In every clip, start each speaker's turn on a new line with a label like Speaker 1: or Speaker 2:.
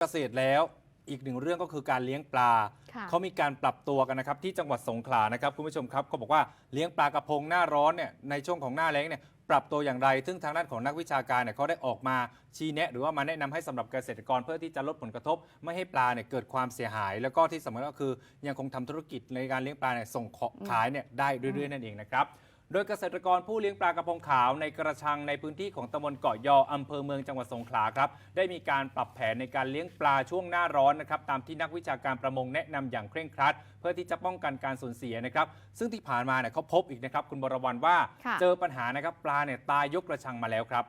Speaker 1: เกษตรแล้วอีกหนึ่งเรื่องก็คือการเลี้ยงปลา
Speaker 2: ค่ะ
Speaker 1: เขามีการปรับตัวกันนะครับที่จังหวัดสงขลานะครับคุณผู้ชมครับเขาบอกว่าเลี้ยงปลากระพงหน้าร้อนเนี่ยในช่วงของหน้าแล้งเนี่ยปรับตัวอย่างไร ซึ่งทางด้านของนักวิชาการเนี่ยเขาได้ออกมาชี้แนะ หรือว่ามาแนะนำให้สำหรับเกษตรกรเพื่อที่จะลดผลกระทบ ไม่ให้ปลาเนี่ยเกิดความเสียหาย แล้วก็ที่สำคัญก็คือยังคงทำธุรกิจในการเลี้ยงปลาเนี่ยส่งของขายเนี่ยได้เรื่อยๆนั่นเองนะครับ โดยเกษตรกรผู้เลี้ยงปลากระพงขาวในกระชังในพื้นที่ของตำบลเกาะยออำเภอเมืองจังหวัดสงขลาครับ ได้มีการปรับแผนในการเลี้ยงปลาช่วงหน้าร้อนนะครับตามที่นักวิชาการประมงแนะนำอย่างเคร่งครัด เพื่อที่จะป้องกันการสูญเสียนะครับ ซึ่งที่ผ่านมาเนี่ยเขาพบอีกนะครับคุณบรวรรณว่า
Speaker 2: ค่ะ
Speaker 1: เจอปัญหานะครับปลาเนี่ยตายยกกระชังมาแล้วครับ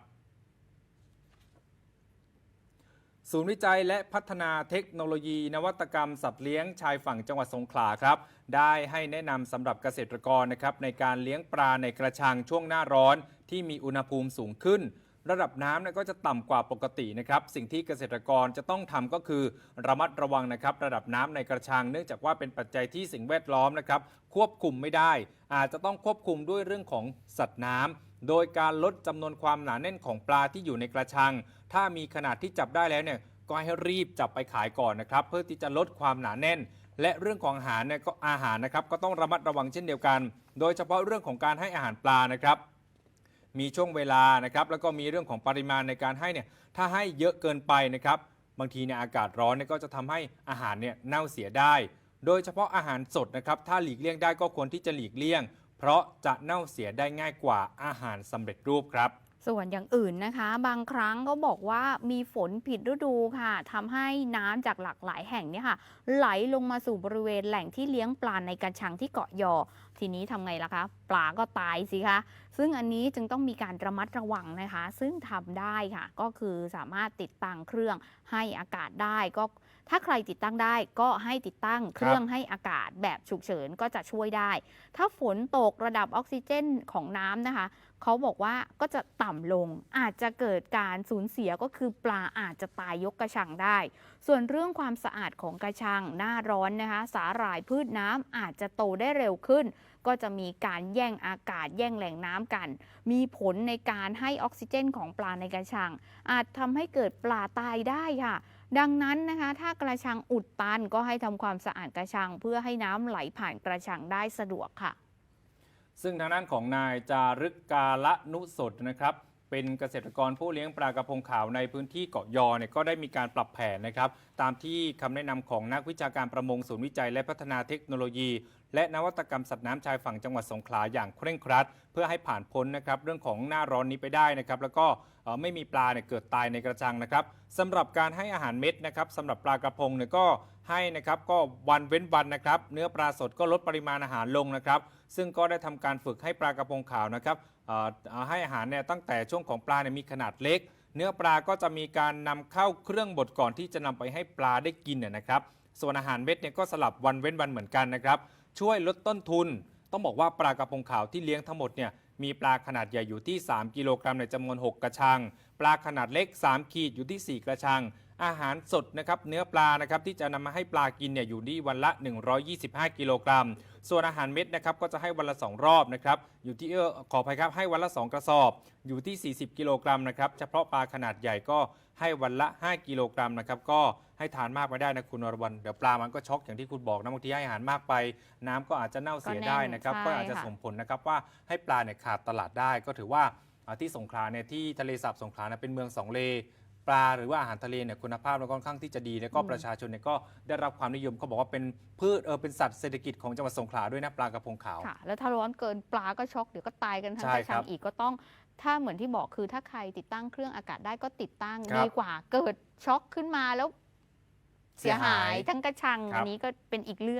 Speaker 1: ศูนย์วิจัยและพัฒนาเทคโนโลยี นวัตกรรมสัตว์เลี้ยงชายฝั่งจังหวัดสงขลาครับ ได้ให้แนะนำสำหรับเกษตรกรนะครับในการเลี้ยงปลาในกระชังช่วงหน้าร้อน ที่มีอุณหภูมิสูงขึ้น ระดับน้ำก็จะต่ำกว่าปกตินะครับ สิ่งที่เกษตรกรจะต้องทำก็คือระมัดระวังนะครับ ระดับน้ำในกระชัง เนื่องจากว่าเป็นปัจจัยที่สิ่งแวดล้อมนะครับควบคุมไม่ได้ อาจจะต้องควบคุมด้วยเรื่องของสัตว์น้ำ โดยการลดจำนวนความหนาแน่นของปลาที่อยู่ในกระชัง ถ้ามีขนาดที่จับได้แล้วเนี่ยก็ให้รีบจับไปขายก่อนนะครับ เพื่อที่จะลดความหนาแน่น และเรื่องของอาหารเนี่ยก็อาหารนะครับ ก็ต้องระมัดระวังเช่นเดียวกัน โดยเฉพาะเรื่องของการให้อาหารปลานะครับ มีช่วงเวลานะครับ แล้วก็มีเรื่องของปริมาณในการให้เนี่ยถ้าให้เยอะเกินไปนะครับ บางทีเนี่ยอากาศร้อนเนี่ยก็จะทำให้อาหารเนี่ยเน่าเสียได้ โดยเฉพาะอาหารสดนะครับ ถ้าหลีกเลี่ยงได้ก็ควรที่จะหลีกเลี่ยง เพราะจะเน่าเสียได้ง่ายกว่าอาหารสำเร็จรูปครับ
Speaker 2: ส่วนอย่างอื่นนะคะ บางครั้งก็บอกว่ามีฝนผิดฤดูค่ะทำให้น้ำจากหลากหลายแห่งเนี่ยค่ะ ไหลลงมาสู่บริเวณแหล่งที่เลี้ยงปลาในกระชังที่เกาะยอ ทีนี้ทำไงล่ะคะ ปลาก็ตายสิคะ ซึ่งอันนี้จึงต้องมีการระมัดระวังนะคะ ซึ่งทำได้ค่ะ ก็คือสามารถติดตั้งเครื่องให้อากาศได้ก็ ถ้าใครติดตั้งได้ก็ให้ติดตั้งเครื่องให้อากาศแบบฉุกเฉินก็จะช่วยได้ ถ้าฝนตกระดับออกซิเจนของน้ำนะคะ เขาบอกว่าก็จะต่ำลงอาจจะเกิดการสูญเสียก็คือปลาอาจจะตายยกกระชังได้ ส่วนเรื่องความสะอาดของกระชังหน้าร้อนนะคะ สาหร่ายพืชน้ำอาจจะโตได้เร็วขึ้น ก็จะมีการแย่งอากาศแย่งแหล่งน้ำกัน มีผลในการให้ออกซิเจนของปลาในกระชัง อาจทำให้เกิดปลาตายได้ค่ะ ดังนั้นนะคะ ถ้ากระชังอุดตันก็ให้ทำความสะอาดกระชัง เพื่อให้น้ำไหลผ่านกระชังได้สะดวกค่ะ
Speaker 1: ซึ่งทางด้านของนายจารึกกาละนุสดนะครับเป็นเกษตรกรผู้เลี้ยงปลากระพงขาวในพื้นที่เกาะยอเนี่ยก็ได้มีการปรับแผนนะครับ ตามที่คำแนะนำของนักวิชาการประมงศูนย์วิจัยและพัฒนาเทคโนโลยี และนวัตกรรมสัตว์น้ำชายฝั่งจังหวัดสงขลาอย่างเคร่งครัด เพื่อให้ผ่านพ้นนะครับเรื่องของหน้าร้อนนี้ไปได้นะครับแล้วก็ไม่มีปลาเนี่ยเกิดตายในกระชังนะครับสำหรับการให้อาหารเม็ดนะครับสำหรับปลากระพงเนี่ยก็ให้นะครับก็วันเว้นวันนะครับ เนื้อปลาสดก็ลดปริมาณอาหารลงนะครับ ซึ่งก็ได้ทำการฝึกให้ปลากระพงขาวนะครับให้อาหารเนี่ยตั้งแต่ช่วงของปลาเนี่ยมีขนาดเล็ก เนื้อปลาก็จะมีการนำเข้าเครื่องบดก่อนที่จะนำไปให้ปลาได้กินเนี่ยนะครับ ส่วนอาหารเม็ดเนี่ยก็สลับวันเว้นวันเหมือนกันนะครับ ช่วยลดต้นทุน ต้องบอกว่าปลากระพงขาวที่เลี้ยงทั้งหมดเนี่ยมีปลาขนาดใหญ่อยู่ที่ 3 กิโลกรัมในจำนวน 6 กระชัง ปลาขนาดเล็ก 3 ขีดอยู่ที่ 4 กระชัง อาหารสดนะครับเนื้อปลานะครับที่จะนำมาให้ปลากินเนี่ยอยู่ที่วันละ 125 กิโลกรัม ส่วนอาหารเม็ดนะครับก็จะให้วันละ 2 รอบนะครับอยู่ที่เออขออภัยครับให้วันละ 2 กระสอบ อยู่ที่ 40 กิโลกรัมนะครับเฉพาะปลาขนาดใหญ่ก็ให้วันละ 5 กิโลกรัมนะครับก็ให้ทานมากไม่ได้นะคุณนรวันเดี๋ยวปลามันก็ช็อกอย่างที่คุณบอกนะบางทีให้อาหารมากไป น้ำก็อาจจะเน่าเสียได้นะครับ
Speaker 2: ก็
Speaker 1: ก็
Speaker 2: แน่น
Speaker 1: อาจจะ
Speaker 2: ใช่ค่ะ
Speaker 1: ส่งผลนะครับว่าให้ปลาเนี่ยขาดตลาดได้ก็ถือว่าอ่าที่สงขลาเนี่ยที่ทะเลสาบสงขลาเนี่ยเป็นเมืองสองเล ปลาหรือว่าอาหารทะเลเนี่ยคุณภาพแล้วก็ค่อนข้างที่จะดีแล้วก็
Speaker 2: อืม
Speaker 1: ประชาชนเนี่ยก็ได้รับความนิยมเขาบอกว่าเป็นพืชเออเป็นสัตว์เศรษฐกิจของจังหวัดสงขลาด้วยนะปลากระพงขาว
Speaker 2: ค่ะ แล้วถ้าร้อนเกินปลาก็ช็อกเดี๋ยวก็ตายกันทั้ง
Speaker 1: ใช่
Speaker 2: กระชั
Speaker 1: ครั
Speaker 2: ง
Speaker 1: บ
Speaker 2: อีกก็ต้อง ถ้าเหมือนที่บอกคือถ้าใครติดตั้งเครื่องอากาศได้ก็ติดตั้ง
Speaker 1: ครับ
Speaker 2: ดีกว่าเกิดช็อกขึ้นมาแล้ว เสียหาย
Speaker 1: เสียหาย
Speaker 2: ทั้งกระชัง
Speaker 1: ครับ
Speaker 2: อันนี้ก็เป็นอีกเรื่อง